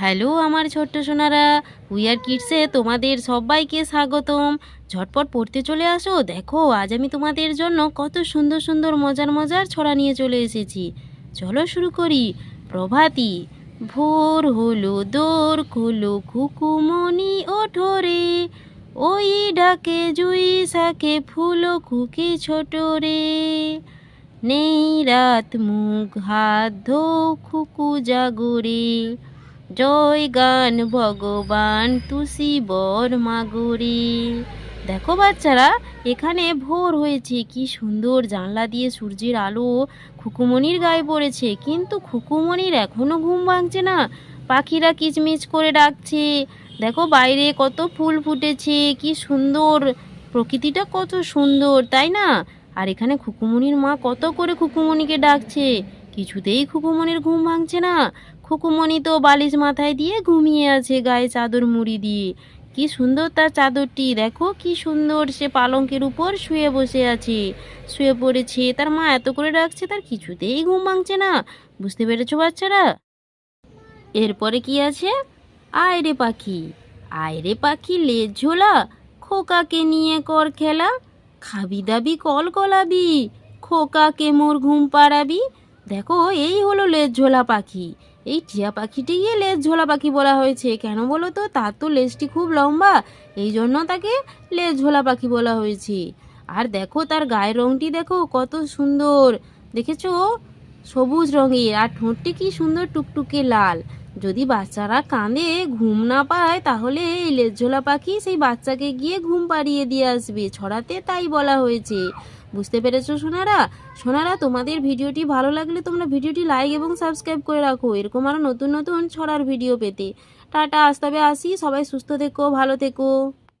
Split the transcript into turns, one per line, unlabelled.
Hello আমার ছোট্ট Sonara wear কিডসে তোমাদের সবাইকে স্বাগতম। ঝটপট পড়তে চলে আসো, দেখো আজ আমি তোমাদের জন্য কত সুন্দর সুন্দর মজার মজার ছড়া নিয়ে চলে এসেছি। চলো শুরু করি। প্রভাতী, ভোর হলো দোর, খোলো খুকুমনি ওঠো রে ওই ডাকে জুই শাকে, ফুলো খুকি ছোট রে নেই রাত মুখ, হাত ধো খুকু জাগরে। জয় গান ভগবান তুসি বর মাগুরি। দেখো বাচ্চারা, এখানে ভোর হয়েছে, কি সুন্দর জানলা দিয়ে সূর্যের আলো খুকুমনির গায়ে পড়েছে। কিন্তু খুকুমনির এখনও ঘুম ভাঙছে না, পাখিরা কিচমিচ করে ডাকছে। দেখো বাইরে কত ফুল ফুটেছে, কি সুন্দর, প্রকৃতিটা কত সুন্দর, তাই না? আর এখানে খুকুমনির মা কত করে খুকুমনিকে ডাকছে কিছুতেই খুকুমনির ঘুম ভাঙছে না। খুকুমনি তো বালিশ মাথায় দিয়ে ঘুমিয়ে আছে গায়ে চাদর মুড়ি দিয়ে। কি সুন্দর তার চাদরটি, দেখো কি সুন্দর সে পালঙ্কের উপর শুয়ে বসে আছে। শুয়ে পড়েছে, তার মা এত করে ডাকছে তার কিছুতেই ঘুম ভাঙছে না। বুঝতে পেরেছ বাচ্চারা? এরপরে কি আছে? আয়রে পাখি আয়রে পাখি লেজ ঝোলা, খোকাকে নিয়ে কর খেলা। খাবি দাবি, কল কলাবি, খোকাকে মোর ঘুম পাড়াবি। দেখো, এই হলো লেজ ঝোলা পাখি। এই টিয়া পাখিটিকে লেজ ঝোলা পাখি বলা হয়েছে। কেন বলো তো? তার তো লেজটি খুব লম্বা। এই জন্য তাকে লেজ ঝোলা পাখি বলা হয়েছে। আর দেখো, তার গায়ের রংটি দেখো, কত সুন্দর। দেখেছ? সবুজ রঙের। আর ঠোঁটটি কি সুন্দর টুকটুকে লাল। যদি বাচ্চারা কাঁদে, ঘুম না পায়, তাহলে এই লেজঝোলা পাখি সেই বাচ্চাকে গিয়ে ঘুম পাড়িয়ে দিয়ে আসবে। ছড়াতে তাই বলা হয়েছে। বুঝতে পেরেছ সোনারা? সোনারা, তোমাদের ভিডিওটি ভালো লাগলে তোমরা ভিডিওটি লাইক এবং সাবস্ক্রাইব করে রাখো। এরকম আরও নতুন নতুন ছড়ার ভিডিও পেতে। টাটা আসতে হবে আসি। সবাই সুস্থ থেকো, ভালো থেকো।